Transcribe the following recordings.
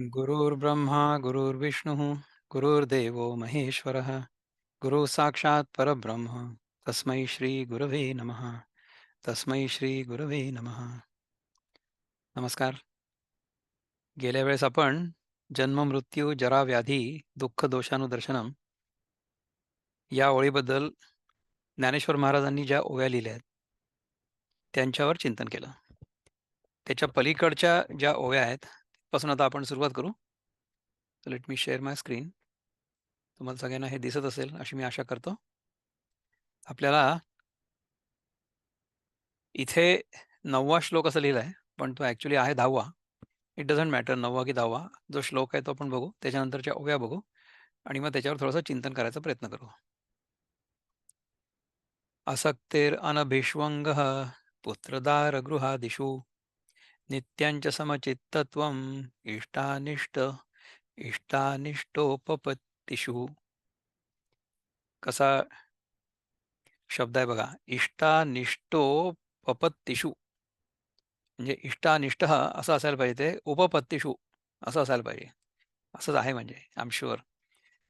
गुरुर्ब्रह्मा गुरुर्विष्णुः गुरुर्देवो महेश्वरः गुरु साक्षात् परब्रह्म तस्मै श्री गुरवे नमः तस्मै श्री गुरवे नमः। नमस्कार। गेल्या वेळेस आपण जन्म मृत्यू जरा व्याधी दुःख दोषानुदर्शनम या ओळीबद्दल ज्ञानेश्वर महाराजांनी ज्या ओव्या लिहिल्या आहेत त्यांच्यावर चिंतन केलं. त्याच्या पलीकडच्या ज्या ओव्या आहेत पासून आता आपण सुरुवात करू. Let me share my screen तुम्हाला सगळ्यांना हे दिसत असेल अशी मी आशा करतो. आपल्याला इथे नववा श्लोक असं लिहिला आहे पण तो ॲक्च्युली आहे दहावा. इट डझंट मॅटर नववा की दहावा. जो श्लोक आहे तो आपण बघू त्याच्यानंतरच्या ओव्या बघू आणि मग त्याच्यावर थोडंसं चिंतन करायचा प्रयत्न करू. असक्तेर अनभिष्वंग पुत्रदार गृहादिषु नित्यांच समचित्तत्वम इष्टानिष्ट इष्टानिष्टोपपत्तिषु। कसा शब्द आहे बघा इष्टानिष्टोपपत्तिषु. म्हणजे इष्टानिष्ट असं असायला पाहिजे ते उपपत्तिषु असं असायला पाहिजे. असंच आहे म्हणजे आम शुअर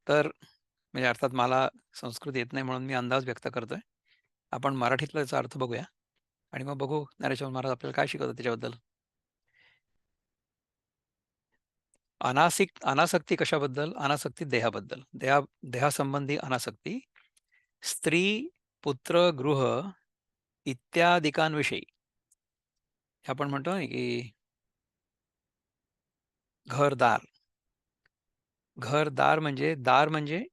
तर म्हणजे अर्थात मला संस्कृत येत नाही म्हणून मी अंदाज व्यक्त करतोय. आपण मराठीतला त्याचा अर्थ बघूया. आणि मग बघू ज्ञानेश्वर महाराज आपल्याला काय शिकवतात त्याच्याबद्दल? अनासिक अनासक्ती कशाबद्दल? अनासक्ती देहाबद्दल. देहा देहासंबंधी अनासक्ती स्त्री पुत्र गृह इत्यादिकांविषयी. आपण म्हणतो ना की घरदार. घरदार म्हणजे दार म्हणजे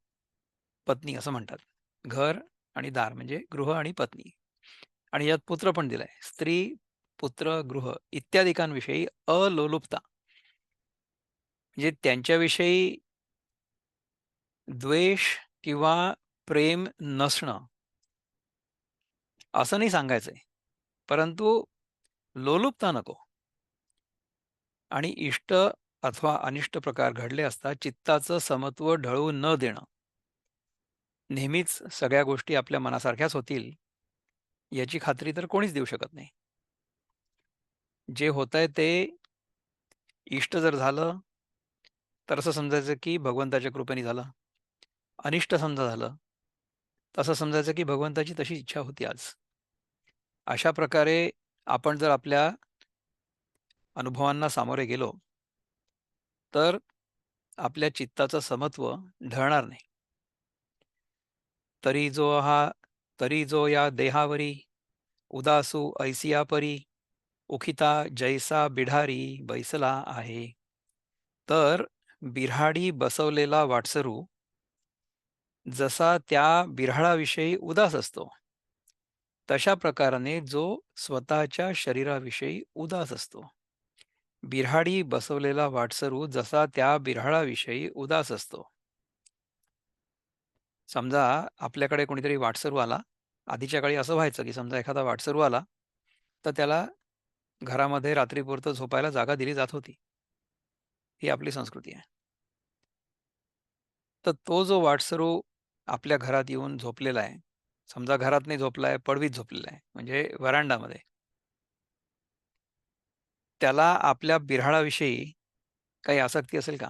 पत्नी असं म्हणतात. घर आणि दार म्हणजे गृह आणि पत्नी. आणि यात पुत्र पण दिलाय. स्त्री पुत्र गृह इत्यादिकांविषयी अलोलुपता. म्हणजे त्यांच्याविषयी द्वेष किंवा प्रेम नसणं. असं नाही सांगायचंय. परंतु लोलुपता नको. आणि इष्ट अथवा अनिष्ट प्रकार घडले असता चित्ताचं समत्व ढळू न देणं. नेहमीच सगळ्या गोष्टी आपल्या मनासारख्याच होतील याची खात्री तर कोणीच देऊ शकत नाही. जे होत आहे ते इष्ट जर झालं तर असं समजायचं की भगवंताच्या कृपेने झालं. अनिष्ट समजा झालं. तसं समजायचं की भगवंताची तशी इच्छा होती आज. अशा प्रकारे आपण जर आपल्या अनुभवांना सामोरे गेलो तर आपल्या चित्ताचं समत्व ढळणार नाही. तरी जो हा तरी जो या देहावरी उदासू ऐसिया परी उखिता जैसा बिढारी बैसला आहे तर बिऱ्हाडी बसवलेला वाटसरू जसा त्या बिऱ्हाडाविषयी उदास असतो तशा प्रकाराने जो स्वतःच्या शरीराविषयी उदास असतो. बिऱ्हाडी बसवलेला वाटसरू जसा त्या बिऱ्हाडाविषयी उदास असतो. समजा आपल्याकडे कोणीतरी वाटसरू आला आधीच्या काळी असं व्हायचं की समजा एखादा वाटसरू आला तर त्याला घरामध्ये रात्रीपुरतं झोपायला जागा दिली जात होती. ही आपली संस्कृती आहे. तर तो जो वाटसरू आपल्या घरात येऊन झोपलेला आहे समजा घरात नाही झोपलाय पडवीत झोपलेला आहे म्हणजे वरांडामध्ये. त्याला आपल्या बिऱ्हाडाविषयी काही आसक्ती असेल का?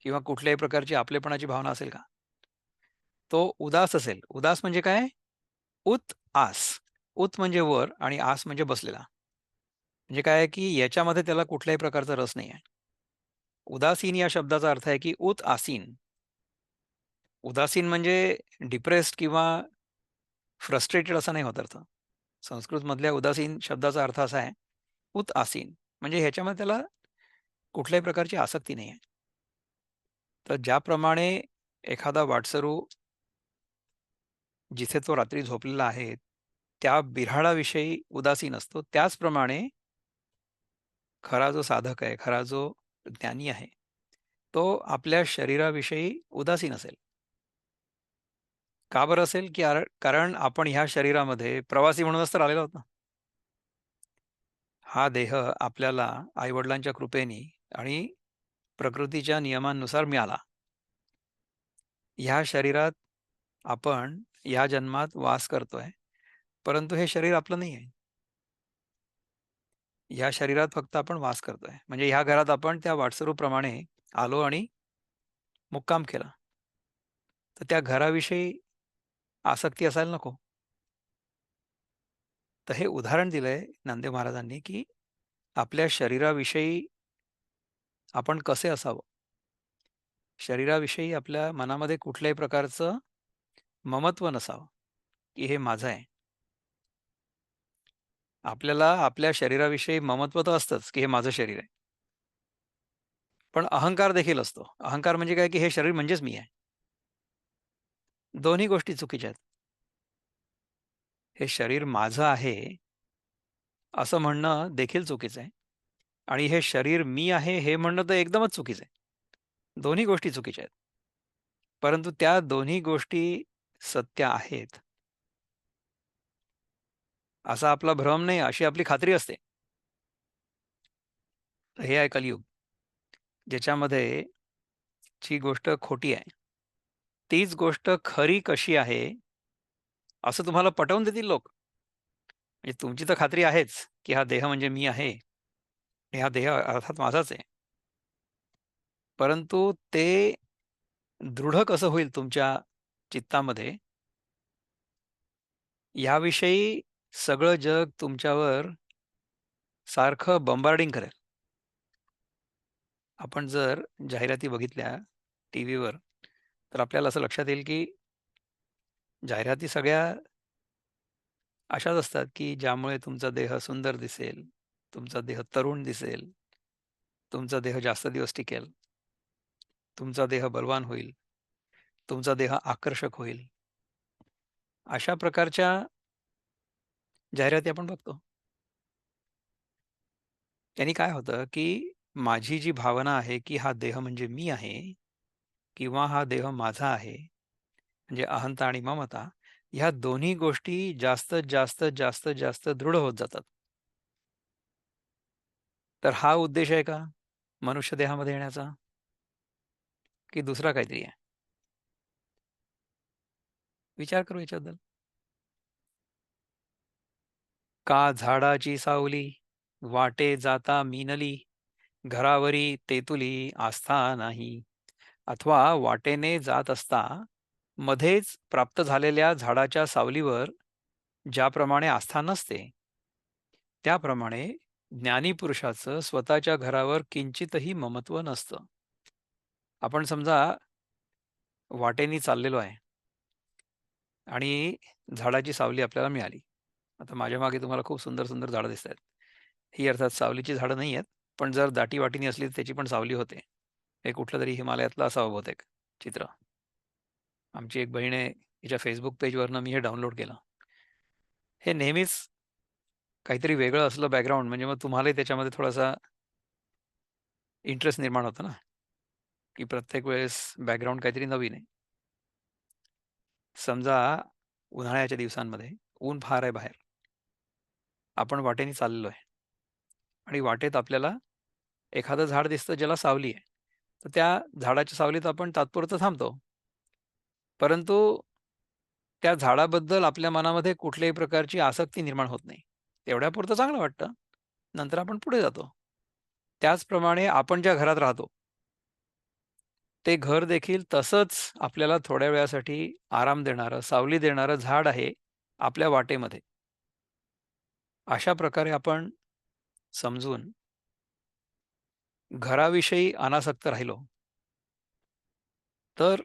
किंवा कुठल्याही प्रकारची आपलेपणाची भावना असेल का? तो उदास असेल. उदास म्हणजे काय? उत आस. उत म्हणजे वर आणि आस म्हणजे बसलेला. म्हणजे काय आहे की याच्यामध्ये त्याला कुठल्याही प्रकारचा रस नाही आहे. उदासीन या शब्दाचा अर्थ आहे की उत आसीन उदासीन म्हणजे डिप्रेस्ड किंवा फ्रस्ट्रेटेड असा नाही होत अर्थ. संस्कृतमधल्या उदासीन शब्दाचा अर्थ असा आहे उत आसीन म्हणजे ह्याच्यामध्ये त्याला कुठल्याही प्रकारची आसक्ती नाही आहे. तर ज्याप्रमाणे एखादा वाटसरू जिथे तो रात्री झोपलेला आहे त्या बिऱ्हाडाविषयी उदासीन असतो त्याचप्रमाणे खरा जो साधक आहे खरा जो ज्ञानी आहे. तो आपल्या शरीराविषयी उदासीन असेल. का बरं असेल? की कारण आपण ह्या शरीरामध्ये प्रवासी म्हणूनच तर आलेलो आहोत ना? हा देह आपल्याला आईवडिलांच्या कृपेने आणि प्रकृतीच्या नियमांनुसार मिळाला. ह्या शरीरात आपण या जन्मात वास करतोय परंतु हे शरीर आपलं नाही आहे ह्या शरीरात फक्त आपण वास करतोय म्हणजे ह्या घरात आपण त्या वाटसरूप्रमाणे आलो आणि मुक्काम केला. तर त्या घराविषयी आसक्ती असायला नको. तर हे उदाहरण दिलंय नामदेव महाराजांनी, की आपल्या शरीराविषयी आपण कसे असावं? शरीराविषयी आपल्या मनामध्ये कुठल्याही प्रकारचं ममत्व नसावं, की हे माझं आहे. आपल्याला आपल्या शरीराविषयी ममत्व तर असतंच, की हे माझं शरीर आहे. पण अहंकार देखील असतो. अहंकार म्हणजे काय, की हे शरीर म्हणजेच मी आहे. दोन्ही गोष्टी चुकीच्या आहेत. हे शरीर माझं आहे, असं म्हणणं देखील चुकीचं आहे आणि हे शरीर मी आहे, हे म्हणणं तर एकदमच चुकीचं आहे. दोन्ही गोष्टी चुकीच्या आहेत. परंतु त्या दोन्ही गोष्टी सत्य आहेत. असा आपला भ्रम नाही, अशी आपली खात्री असते. हे आहे कलियुग. ज्याच्यामध्ये जी गोष्ट खोटी आहे, तीच गोष्ट खरी कशी आहे, असं तुम्हाला पटवून देतील लोक. म्हणजे तुमची तर खात्री आहेच, की हा देह म्हणजे मी आहे. हा देह अर्थात माझाच आहे. परंतु ते दृढ कसं होईल तुमच्या चित्तामध्ये याविषयी सगळं जग तुमच्यावर सारखं बंबार्डिंग करेल. आपण जर जाहिराती बघितल्या टीव्हीवर, तर आपल्याला असं लक्षात येईल, की जाहिराती सगळ्या अशाच असतात, की ज्यामुळे तुमचा देह सुंदर दिसेल, तुमचा देह तरुण दिसेल, तुमचा देह जास्त दिवस टिकेल. तुमचा देह बलवान होईल, तुमचा देह आकर्षक होईल. अशा प्रकारच्या जाहिराती आपण बघतो. त्यांनी काय होतं, की माझी जी भावना आहे, की हा देह म्हणजे मी आहे किंवा हा देह माझा आहे, म्हणजे अहंता आणि ममता, ह्या दोन्ही गोष्टी जास्तीत जास्त, जास्तीत जास्त दृढ होत जातात. तर हा उद्देश आहे का मनुष्य देहामध्ये येण्याचा? की दुसरा काहीतरी आहे? विचार करू याच्याबद्दल. का झाडाची सावली वाटे जाता मीनली, घरावरी तेतुली आस्था नाही. अथवा वाटेने जात असता मध्येच प्राप्त झालेल्या झाडाच्या सावलीवर ज्याप्रमाणे आस्था नसते, त्याप्रमाणे ज्ञानीपुरुषाचं स्वतःच्या घरावर किंचितही ममत्व नसतं. आपण समजा वाटेनी चाललेलो आहे आणि झाडाची सावली आपल्याला मिळाली. आता माझ्या मागे तुम्हाला खूप सुंदर, सुंदर झाडं दिसतायत. ही अर्थात सावलीची झाडं नाही आहेत, पण जर दाटी-वाटीनी असली तर त्याची पण सावली होते. हे कुठलं तरी हिमालयातलं असावं बहुतेक चित्र. आमची एक बहीण आहे, तिच्या फेसबुक पेजवरनं मी हे डाउनलोड केलं. हे नेहमीच काहीतरी वेगळं असलं बॅकग्राऊंड म्हणजे मग तुम्हालाही त्याच्यामध्ये थोडासा इंटरेस्ट निर्माण होतो ना, की प्रत्येक वेळेस बॅकग्राऊंड काहीतरी नवीन आहे. समजा उन्हाळ्याच्या दिवसांमध्ये ऊन फार आहे बाहेर. आपण वाटेने चाललो आहे. आणि वाटेत आपल्याला एखादं झाड दिसतं ज्याला सावली आहे. तर त्या झाडाच्या सावलीत आपण तात्पुरतं थांबतो. परंतु त्या झाडाबद्दल आपल्या मनामध्ये कुठल्याही प्रकारची आसक्ती निर्माण होत नाही. तेवढ्यापुरतं चांगलं वाटतं. नंतर आपण पुढे जातो. त्याचप्रमाणे आपण ज्या घरात राहतो ते घर देखील तसंच आपल्याला थोड्या वेळासाठी आराम देणारं, सावली देणारं झाड आहे आपल्या वाटेमध्ये. अशा प्रकारे आपण समजून घराविषयी अनासक्त राहिलो तर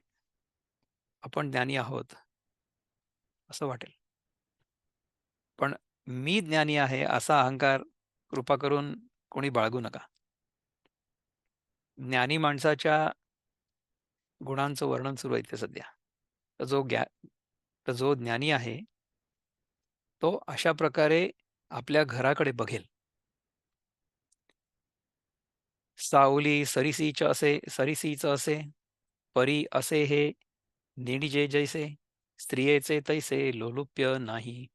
आपण ज्ञानी आहोत असं वाटेल. पण मी ज्ञानी आहे असा अहंकार कृपा करून कोणी बाळगू नका. ज्ञानी माणसाच्या गुणांचं वर्णन सुरू आहे ते सध्या. तर जो ज्ञा तर जो ज्ञानी आहे तो अशा प्रकारे आपल्या घराकडे बघेल. सावली सरीसीच असे सरीसीच असे, परी असे हे नेणिजे जैसे, स्त्रियेचे तैसे लोलुप्य नाही.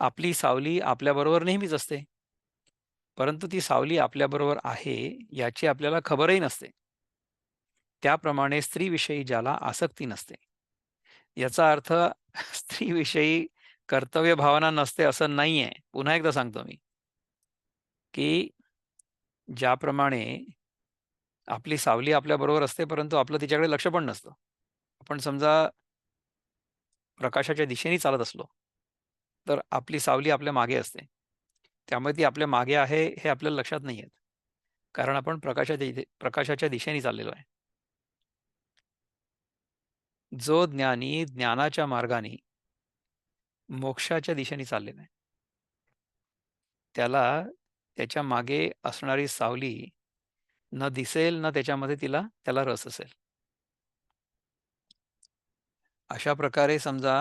आपली सावली आपल्याबरोबर नेहमीच असते. परंतु ती सावली आपल्याबरोबर आहे याची आपल्याला खबरही नसते. त्याप्रमाणे स्त्रीविषयी ज्याला आसक्ती नसते. याचा अर्थ स्त्रीविषयी कर्तव्य भावना नसते असं नाहीये. पुन्हा एकदा सांगतो मी. की ज्याप्रमाणे आपली सावली आपल्याबरोबर असते, परंतु आपलं तिच्याकडे लक्ष पण नसतं. आपण समजा प्रकाशाच्या दिशेने चालत असलो, तर आपली सावली आपल्या मागे असते. त्यामुळे ती आपल्या मागे आहे हे आपल्याला लक्षात नाही येत. कारण आपण प्रकाशाच्या प्रकाशाच्या दिशेने चाललेलो आहे. जो ज्ञानी ज्ञानाच्या मार्गाने मोक्षाच्या दिशेने चालले नाही त्याला त्याच्यामागे असणारी सावली न दिसेल ना त्याच्यामध्ये तिला त्याला रस असेल. अशा प्रकारे समजा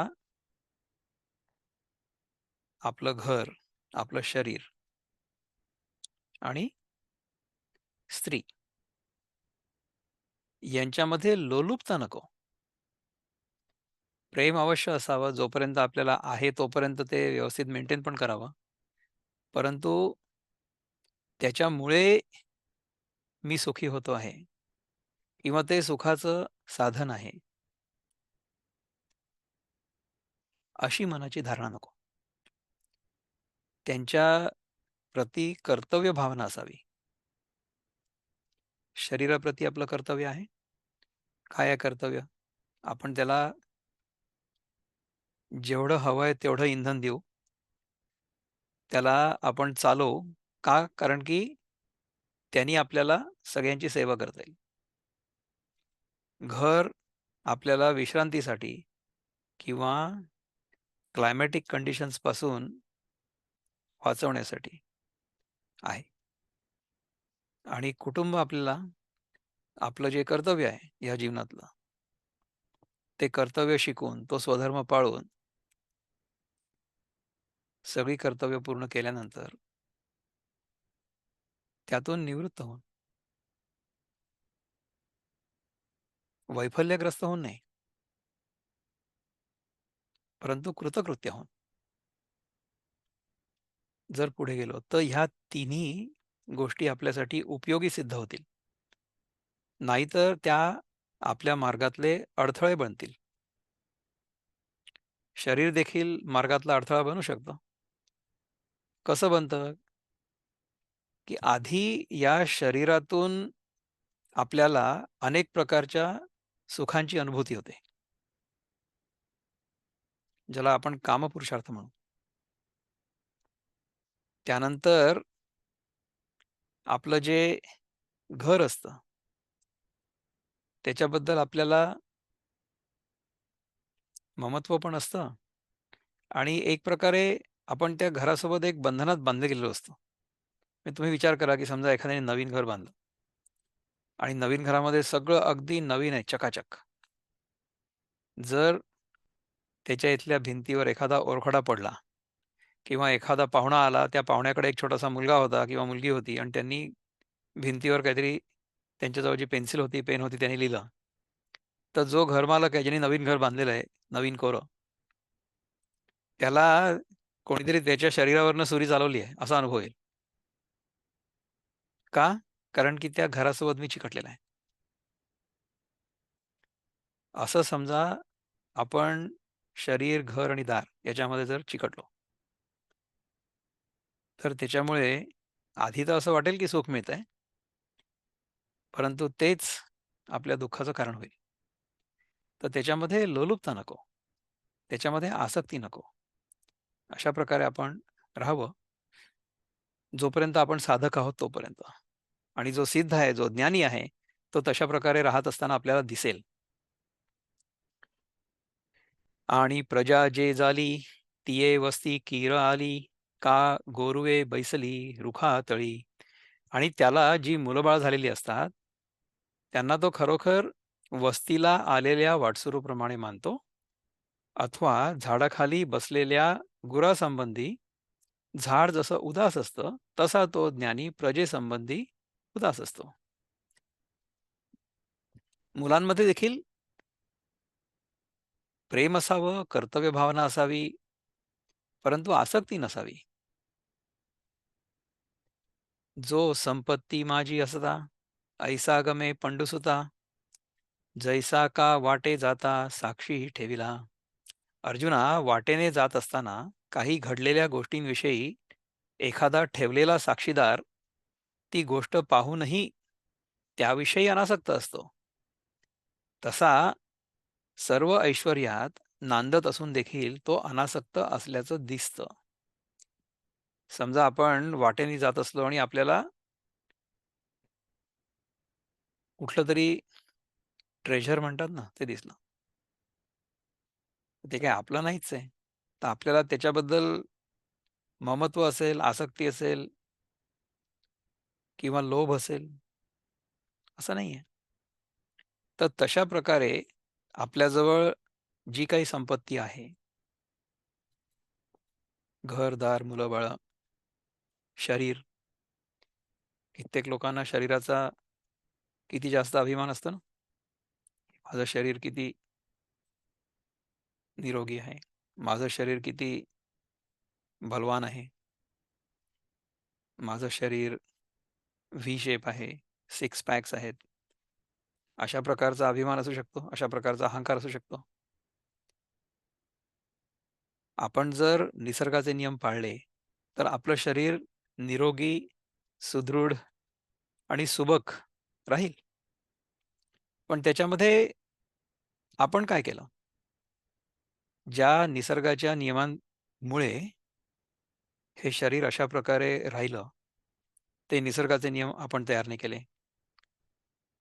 आपलं घर, आपलं शरीर आणि स्त्री यांच्यामध्ये लोलुपता नको. प्रेम अवश्य असावं, जोपर्यंत आपल्याला आहे तोपर्यंत ते व्यवस्थित मेंटेन पण करावं. परंतु त्याच्यामुळे मी सुखी होतो आहे किंवा ते सुखाचं साधन आहे. अशी मनाची धारणा नको. त्यांच्या प्रती कर्तव्य भावना असावी. शरीराप्रती आपलं कर्तव्य आहे. काय कर्तव्य? आपण त्याला जेवढं हवंय तेवढं इंधन देऊ. त्याला आपण चालो का? कारण की त्यांनी आपल्याला सगळ्यांची सेवा करता येईल. घर आपल्याला विश्रांतीसाठी किंवा क्लायमॅटिक कंडिशन्सपासून वाचवण्यासाठी आहे. आणि कुटुंब आपल्याला आपलं जे कर्तव्य आहे या जीवनातलं, ते कर्तव्य शिकून, तो स्वधर्म पाळून सगळी कर्तव्य पूर्ण केल्यानंतर त्यातून निवृत्त होऊन वैफल्यग्रस्त होऊन नाही. परंतु कृतकृत्य होऊन. जर पुढे गेलो, तर ह्या तिन्ही गोष्टी आपल्यासाठी उपयोगी सिद्ध होतील. नाहीतर त्या आपल्या मार्गातले अडथळे बनतील. शरीर देखील मार्गातला अडथळा बनू शकतं. कसं बनतं? की आधी या शरीरातून आपल्याला अनेक प्रकारच्या सुखांची अनुभूती होते. ज्याला आपण कामपुरुषार्थ म्हणू. त्यानंतर आपलं जे घर असतं त्याच्याबद्दल आपल्याला ममत्व पण असतं आणि एक प्रकारे आपण त्या घरासोबत एक बंधनात बांधलं गेलेलो असतो. म्हणजे तुम्ही विचार करा, की समजा एखाद्याने नवीन घर बांधलं आणि नवीन घरामध्ये सगळं अगदी नवीन आहे, चकाचक. जर त्याच्या इथल्या भिंतीवर एखादा ओरखडा पडला किंवा एखादा पाहुणा आला, त्या पाहुण्याकडे एक छोटासा मुलगा होता किंवा मुलगी होती आणि त्यांनी भिंतीवर काहीतरी त्यांच्याजवळ जी पेन्सिल होती, पेन होती त्यांनी लिहिलं. तर जो घरमालक आहे, ज्यांनी नवीन घर बांधलेलं आहे, नवीन कोरं त्याला कोणीतरी त्याच्या शरीरावरनं सुरी चालवली आहे, असा अनुभव येईल. का? कारण की त्या घरासोबत मी चिकटलेला आहे. असं समजा आपण शरीर, घर आणि दार याच्यामध्ये जर चिकटलो. तर त्याच्यामुळे आधी तर असं वाटेल की सुख मिळतंय. परंतु तेच आपल्या दुःखाचं कारण होईल. तर त्याच्यामध्ये लोलुपता नको. त्याच्यामध्ये आसक्ती नको. अशा प्रकारे आपण राहावं. जोपर्यंत आपण साधक आहोत तोपर्यंत. आणि जो सिद्ध आहे, जो ज्ञानी आहे, तो तशा प्रकारे राहत असताना आपल्याला दिसेल. आणि प्रजा जे झाली, तिये वस्ती कीर आली, का गोरुवे बैसली रुखा तळी. आणि त्याला जी मुलंबाळ झालेली असतात, त्यांना तो खरोखर वस्तीला आलेल्या वाटसुरूप्रमाणे मानतो अथवा झाडाखाली बसलेल्या गुरासंबंधी झाड जसं उदास असतं, तसा तो ज्ञानी प्रजेसंबंधी उदास असतो. मुलांमध्ये देखील प्रेम असावं, कर्तव्य भावना असावी, परंतु आसक्ती नसावी. जो संपत्ती माझी असता, ऐसा गमे पंडुसुता, जैसा का वाटे जाता साक्षी ठेविला. अर्जुना, वाटेने जात असताना काही घडलेल्या गोष्टींविषयी एखादा ठेवलेला साक्षीदार ती गोष्ट पाहूनही त्याविषयी अनासक्त असतो. तसा सर्व ऐश्वर्यात नांदत असून देखील तो अनासक्त असल्याचं दिसतं. समजा आपण वाटेने जात असलो आणि आपल्याला कुठलं तरी ट्रेझर म्हणतात ना, ते दिसलं. ते काही आपलं नाहीच आहे. तर आपल्याला त्याच्याबद्दल ममत्व असेल, आसक्ती असेल किंवा लोभ असेल, असं नाहीये. तर तशा प्रकारे आपल्याजवळ जी काही संपत्ती आहे घर-दार, मुलं बाळ शरीर. कित्येक लोकांना शरीराचा किती जास्त अभिमान असतो ना? माझं शरीर किती निरोगी आहे. माझं शरीर किती बलवान आहे. माझं शरीर व्ही शेप आहे, सिक्स पॅक्स आहेत. अशा प्रकारचा अभिमान असू शकतो, अशा प्रकारचा अहंकार असू शकतो. आपण जर निसर्गाचे नियम पाळले, तर आपलं शरीर निरोगी, सुदृढ आणि सुबक राहील. पण त्याच्यामध्ये आपण काय केलं? ज्या निसर्गाच्या नियमांमुळे हे शरीर अशा प्रकारे राहिलं, ते निसर्गाचे नियम आपण तयार नाही केले.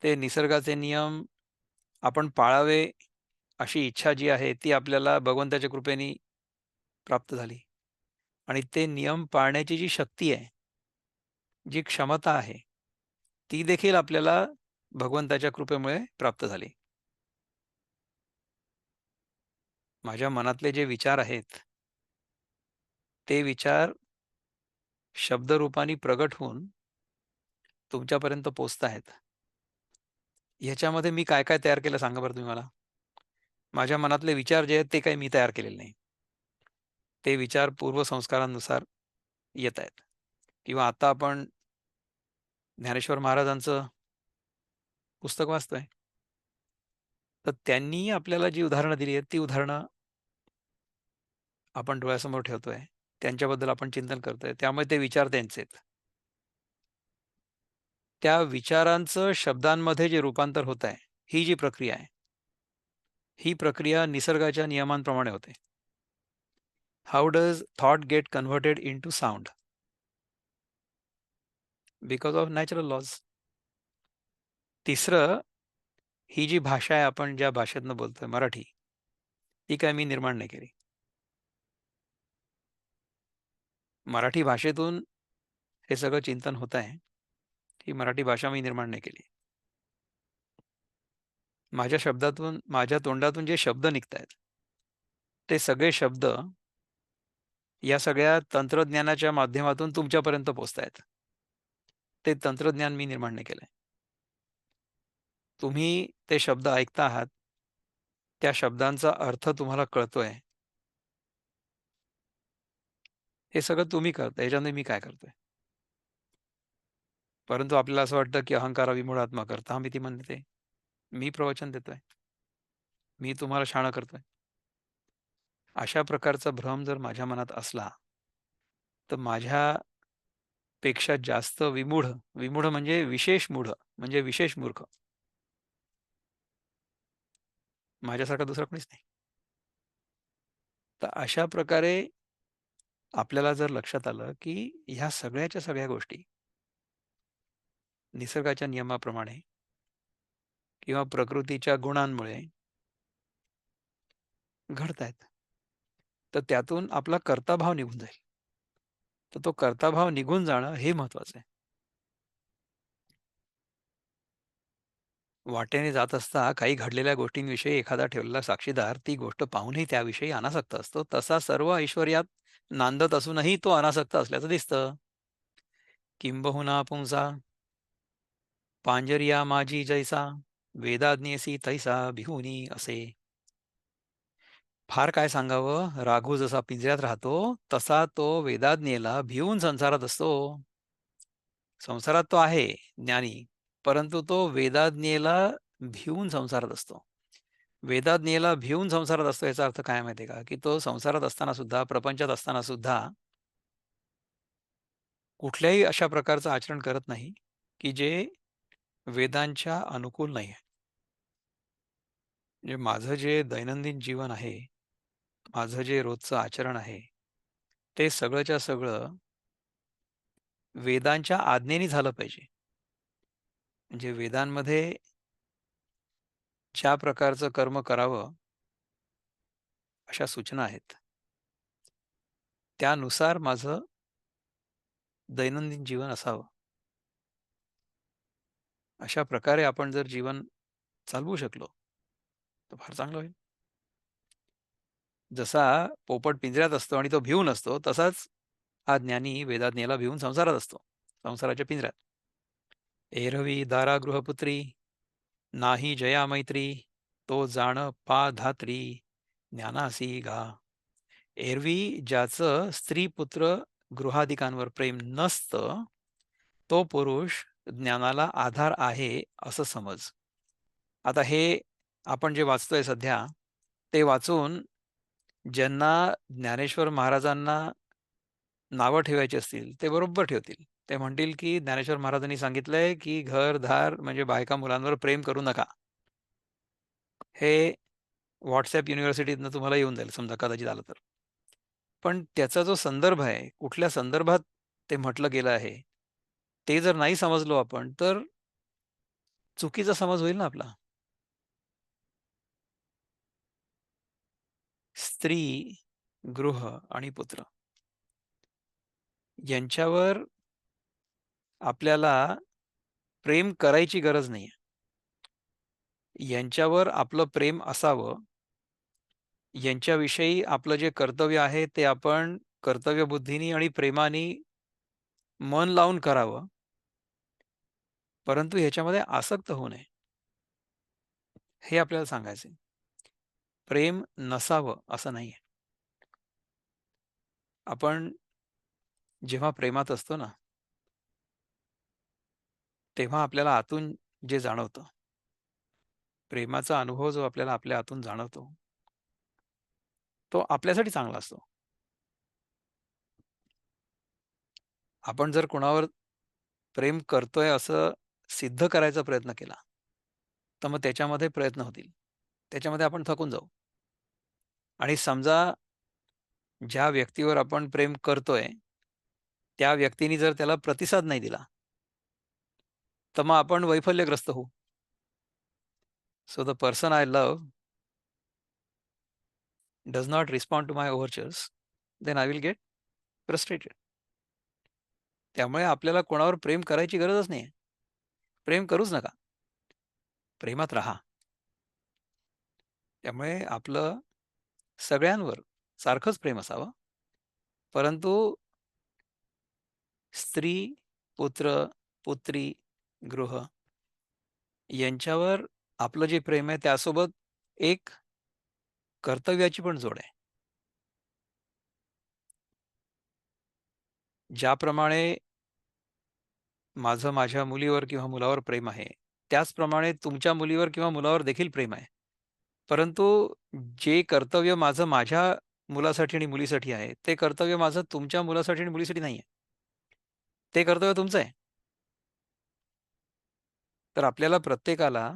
ते निसर्गाचे नियम आपण पाळावे अशी इच्छा जी आहे, ती आपल्याला भगवंताच्या कृपेने प्राप्त झाली आणि ते नियम पाळण्याची जी शक्ती आहे, जी क्षमता आहे, ती देखील आपल्याला भगवंताच्या कृपेमुळे प्राप्त झाली. माझ्या मनातले जे विचार आहेत ते विचार शब्दरूपाने प्रगट होऊन तुमच्यापर्यंत पोहोचताहेत. ह्याच्यामध्ये मी काय-काय तयार केलं सांगा बरं तुम्ही मला? माझ्या मनातले विचार जे आहेत ते काही मी तयार केलेले नाही. ते विचार पूर्वसंस्कारांनुसार येत आहेत किंवा आता आपण ज्ञानेश्वर महाराजांचं पुस्तक वाचतोय. तर त्यांनी आपल्याला जी उदाहरणं दिली आहेत, ती उदाहरणं आपण डोळ्यासमोर ठेवतोय. त्यांच्याबद्दल आपण चिंतन करतोय. त्यामुळे ते विचार त्यांचे आहेत. त्या विचारांचं शब्दांमध्ये जे रूपांतर होत आहे, ही जी प्रक्रिया आहे ही प्रक्रिया निसर्गाच्या नियमांप्रमाणे होते. How does thought get converted into sound because of natural laws. तिसरं, ही जी भाषा आहे आपण ज्या भाषेतनं बोलतोय मराठी, ती काय मी निर्माण नाही केली. मराठी भाषेतून हे सगळं चिंतन होत आहे. ही मराठी भाषा मी निर्माण नाही केली. माझ्या शब्दातून माझ्या तोंडातून जे शब्द निघतायत ते सगळे शब्द या सगळ्या तंत्रज्ञानाच्या माध्यमातून तुमच्यापर्यंत पोहोचतायत. ते तंत्रज्ञान मी निर्माण नाही केलंय. तुम्ही ते शब्द ऐकता आहात. त्या शब्दांचा अर्थ तुम्हाला कळतोय. हे सगळं तुम्ही करता याच्याने मी काय करतोय? परंतु आपल्याला असं वाटतं, की अहंकार विमूढ आत्मा ती म्हणते मी प्रवचन देतोय. मी तुम्हाला शहाणं करतोय. अशा प्रकारचा भ्रम जर माझ्या मनात असला तर माझ्या पेक्षा जास्त विमूढ, विमूढ म्हणजे विशेष मूढ म्हणजे विशेष मूर्ख. माझ्यासारखा दुसरा कोणीच नाही. तर अशा प्रकारे आपल्याला जर लक्षात आलं, की ह्या सगळ्याच्या सगळ्या गोष्टी निसर्गाच्या नियमाप्रमाणे किंवा प्रकृतीच्या गुणांमुळे घडतायत. तर त्यातून आपला कर्ताभाव निघून जाईल. तर तो कर्ताभाव निघून जाणं हे महत्वाचं आहे. वाटेने जात असता काही घडलेल्या गोष्टींविषयी एखादा ठेवलेला साक्षीदार ती गोष्ट पाहूनही त्याविषयी अनासक्त असतो. तसा सर्व ऐश्वर्यात नांदत असूनही तो अनासक्त असल्याचं दिसतं. किंबहुना पुंसा पांजरिया माझी जैसा, वेदाज्ञेसी तैसा भिहुनी असे. फार काय सांगावं, राघू जसा पिंजऱ्यात राहतो, तसा तो वेदाज्ञेला भिवून संसारात असतो. संसारात तो आहे ज्ञानी, परंतु तो वेदाज्ञेला भिवून संसारात असतो. वेदाज्ञेला भिवून संसारात असतो याचा अर्थ काय माहिती आहे का? की तो संसारात असताना सुद्धा, प्रपंचात असताना सुद्धा कुठल्याही अशा प्रकारचं आचरण करत नाही, की जे वेदांच्या अनुकूल नाही आहे. म्हणजे माझं जे दैनंदिन जीवन आहे, माझं जे रोजचं आचरण आहे, ते सगळंच्या सगळं वेदांच्या आज्ञेने झालं पाहिजे. म्हणजे वेदांमध्ये ज्या प्रकारचं कर्म करावं, अशा सूचना आहेत. त्यानुसार माझं दैनंदिन जीवन असावं. अशा प्रकारे आपण जर जीवन चालवू शकलो, तर फार चांगलं होईल. जसा पोपट पिंजऱ्यात असतो आणि तो भिवून असतो, तसाच हा ज्ञानी वेदाज्ञेला भिवून संसारात असतो, संसाराच्या पिंजऱ्यात. एरवी दारागृहपुत्री नाही जया मैत्री, तो जाण पा धात्री, ज्ञानासी गा. एरवी ज्याचं स्त्री पुत्र गृहाधिकांवर प्रेम नसतं, तो पुरुष ज्ञानाला आधार आहे असं समज. आता हे आपण जे वाचतोय सध्या, ते वाचून ज्यांना ज्ञानेश्वर महाराजांना नावं ठेवायची असतील, ते बरोबर ठेवतील. ते म्हणतील, की ज्ञानेश्वर महाराजांनी सांगितलंय, की घरधार म्हणजे बायका मुलांवर प्रेम करू नका. हे व्हॉट्सअप युनिव्हर्सिटीतनं तुम्हाला येऊन जाईल समजा कदाचित आलं तर. पण त्याचा जो संदर्भ आहे, कुठल्या संदर्भात ते म्हटलं गेलं आहे, ते जर नाही समजलो आपण, तर चुकीचा समज होईल ना आपला. स्त्री, गृह आणि पुत्र यांच्यावर आपल्याला प्रेम करायची गरज नाहीये. यांच्यावर आपलं प्रेम असावं. यांच्याविषयी आपलं जे कर्तव्य आहे, ते आपण कर्तव्यबुद्धीनी आणि प्रेमाने मन लावून करावं. परंतु ह्याच्यामध्ये आसक्त होऊ नये. हे आपल्याला सांगायचे प्रेम नसावं असं नाहीये. आपण जेव्हा प्रेमात असतो ना तेव्हा आपल्याला आतून जे जाणवतं प्रेमाचा अनुभव जो आपल्याला आपल्या आतून जाणवतो तो आपल्यासाठी चांगला असतो. आपण जर कोणावर प्रेम करतोय असं सिद्ध करायचा प्रयत्न केला, तर मग त्याच्यामध्ये प्रयत्न होतील. त्याच्यामध्ये आपण थकून जाऊ. आणि समजा ज्या व्यक्तीवर आपण प्रेम करतोय, त्या व्यक्तीने जर त्याला प्रतिसाद नाही दिला, तर मग आपण वैफल्यग्रस्त होऊ. So the person I love does not respond to my overtures, then I will get frustrated. त्यामुळे आपल्याला कोणावर प्रेम करायची गरजच नाहीये. प्रेम करूच नका. प्रेमात राहा. त्यामुळे आपलं सगळ्यांवर सारखंच प्रेम असावं. परंतु स्त्री, पुत्र, पुत्री, गृह यांच्यावर आपलं जे प्रेम आहे त्यासोबत एक कर्तव्याची पण जोड आहे. ज्याप्रमाणे माझं माझ्या मुलीवर किंवा मुलावर प्रेम आहे, त्याचप्रमाणे तुमच्या मुलीवर किंवा मुलावर देखील प्रेम आहे. परंतु जे कर्तव्य माझं माझ्या मुलासाठी आणि मुलीसाठी आहे, ते कर्तव्य माझं तुमच्या मुलासाठी आणि मुलीसाठी नाही आहे ते कर्तव्य तुमचं आहे. तर आपल्याला प्रत्येकाला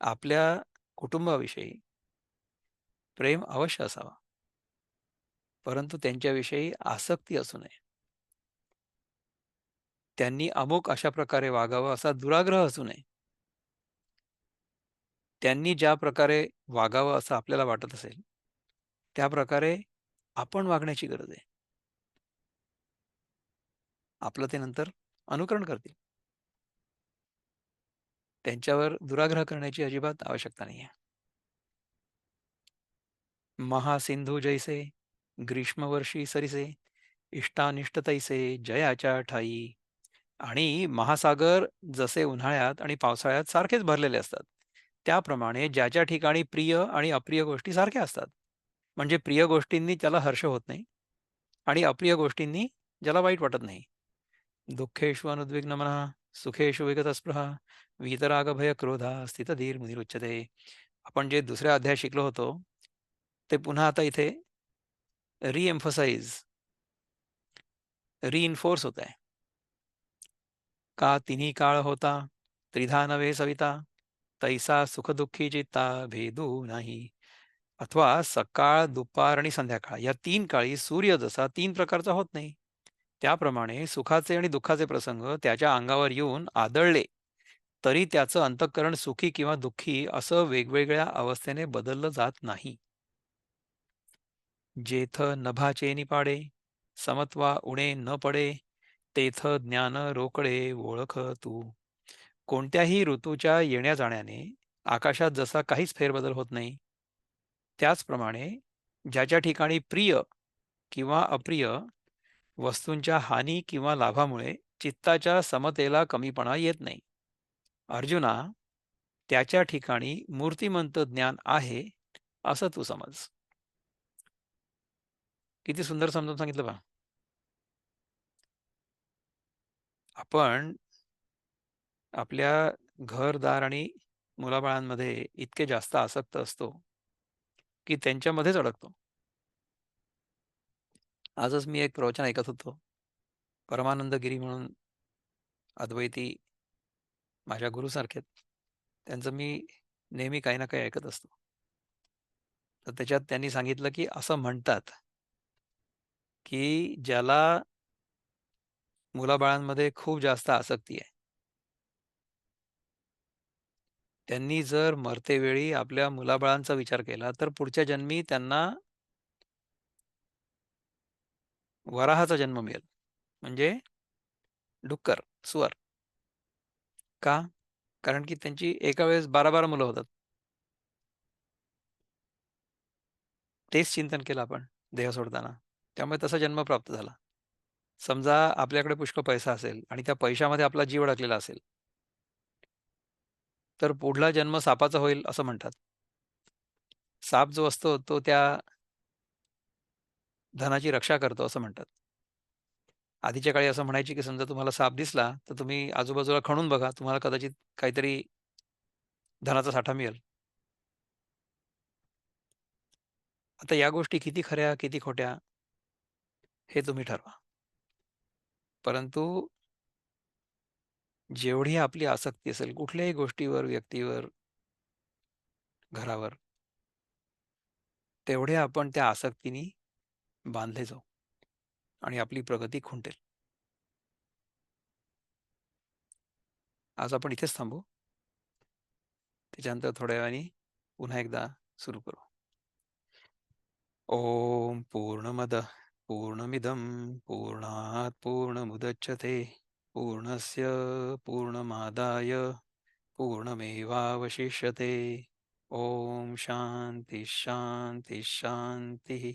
आपल्या कुटुंबाविषयी प्रेम अवश्य असावा परंतु त्यांच्याविषयी आसक्ती असू नये. त्यांनी अमुक अशा प्रकारे वागावं असा दुराग्रह असू नये. त्यांनी ज्या प्रकारे वागावं असं आपल्याला वाटत असेल, त्या प्रकारे आपण वागण्याची गरज आहे. आपलं ते नंतर अनुकरण करतील. त्यांच्यावर दुराग्रह करण्याची अजिबात आवश्यकता नाहीये. महासिंधू जैसे, ग्रीष्मवर्षी सरीसे, इष्टानिष्ट तैसे जयाच्या ठाई आणि महासागर जसे उन्हाळ्यात आणि पावसाळ्यात सारखेच भरलेले असतात. त्याप्रमाणे ज्याच्या ठिकाणी प्रिय आणि अप्रिय गोष्टी सारख्या असतात. म्हणजे प्रिय गोष्टींनी त्याला हर्ष होत नाही आणि अप्रिय गोष्टींनी ज्याला वाईट वाटत नाही. दुःखेश्व अनुद्विग्न म्हणा सुखेषु विगतस्पृहा, वीतराग भय क्रोधा स्थितधीर मुनिरुच्यते. आपण जे दुसऱ्या अध्याय शिकलो होतो, ते पुन्हा आता इथे रिएम्फसाइज रिइन्फोर्स होत आहे. का तिन्ही काळ होता त्रिधा नव्हे सविता तैसा सुखदुःखी चित्ता भेदू नाही अथवा सकाळ दुपार आणि संध्याकाळ या तीन काळी सूर्य जसा तीन प्रकारचा होत नाही त्याप्रमाणे सुखाचे आणि दुःखाचे प्रसंग त्याच्या अंगावर येऊन आदळले. तरी त्याचं अंतःकरण सुखी किंवा दुःखी असं वेगवेगळ्या अवस्थेने बदललं जात नाही. जेथ नभाचे निपाडे समत्वा उणे न पडे तेथ ज्ञान रोकडे ओळख तू. कोणत्याही ऋतूच्या येण्या जाण्याने आकाशात जसा काहीच फेरबदल होत नाही. त्याचप्रमाणे ज्याच्या ठिकाणी प्रिय किंवा अप्रिय वस्तूंच्या हानी किंवा लाभामुळे चित्ताच्या समतेला कमीपणा येत नाही. अर्जुना त्याच्या ठिकाणी मूर्तिमंत ज्ञान आहे असं तू समज. किती सुंदर समजून सांगितलं बा. आपण आपल्या घरदार आणि मुलाबाळांमध्ये इतके जास्त आसक्त असतो की त्यांच्यामध्येच अडकतो. आजच मी एक प्रवचन ऐकत होतो. परमानंद गिरी म्हणून अद्वैती माझ्या गुरुसारखे त्यांचं मी नेहमी काही ना काही ऐकत असतो. तर त्याच्यात त्यांनी सांगितलं की असं म्हणतात की ज्याला मुलाबाळांमध्ये खूप जास्त आसक्ती आहे. त्यांनी जर मरतेवेळी आपल्या मुलाबाळांचा विचार केला तर पुढच्या जन्मी त्यांना वराहाचा जन्म मिळेल. म्हणजे डुक्कर सुवर का? कारण की त्यांची एका वेळेस बारा बारा मुलं होतात. तेच चिंतन केलं आपण देह सोडताना. त्यामुळे तसा जन्म प्राप्त झाला. समजा आपल्याकडे पुष्कळ पैसा असेल आणि त्या पैशामध्ये आपला जीव अडकलेला असेल. तर पुढला जन्म सापाचा होईल असं म्हणतात. साप जो असतो तो त्या धनाची रक्षा करतो असं म्हणतात. आधीच्या काळी असं म्हणायची की समजा तुम्हाला साप दिसला तर तुम्ही आजूबाजूला खणून बघा तुम्हाला कदाचित काहीतरी धनाचा साठा मिळेल. आता या गोष्टी किती खऱ्या किती खोट्या हे तुम्ही ठरवा. परंतु जेवढी आपली आसक्ती असेल कुठल्याही गोष्टीवर व्यक्तीवर घरावर तेवढे आपण त्या आसक्तीने बांधले जाऊ आणि आपली प्रगती खुंटेल. आज आपण इथेच थांबू. त्याच्यानंतर थोड्या वेळाने पुन्हा एकदा सुरू करू. ओम पूर्णमद पूर्णमिदं पूर्णात् पूर्णमुदच्यते पूर्णस्य पूर्णमादाय पूर्णमेवावशिष्यते. ओम शांती शांती शांती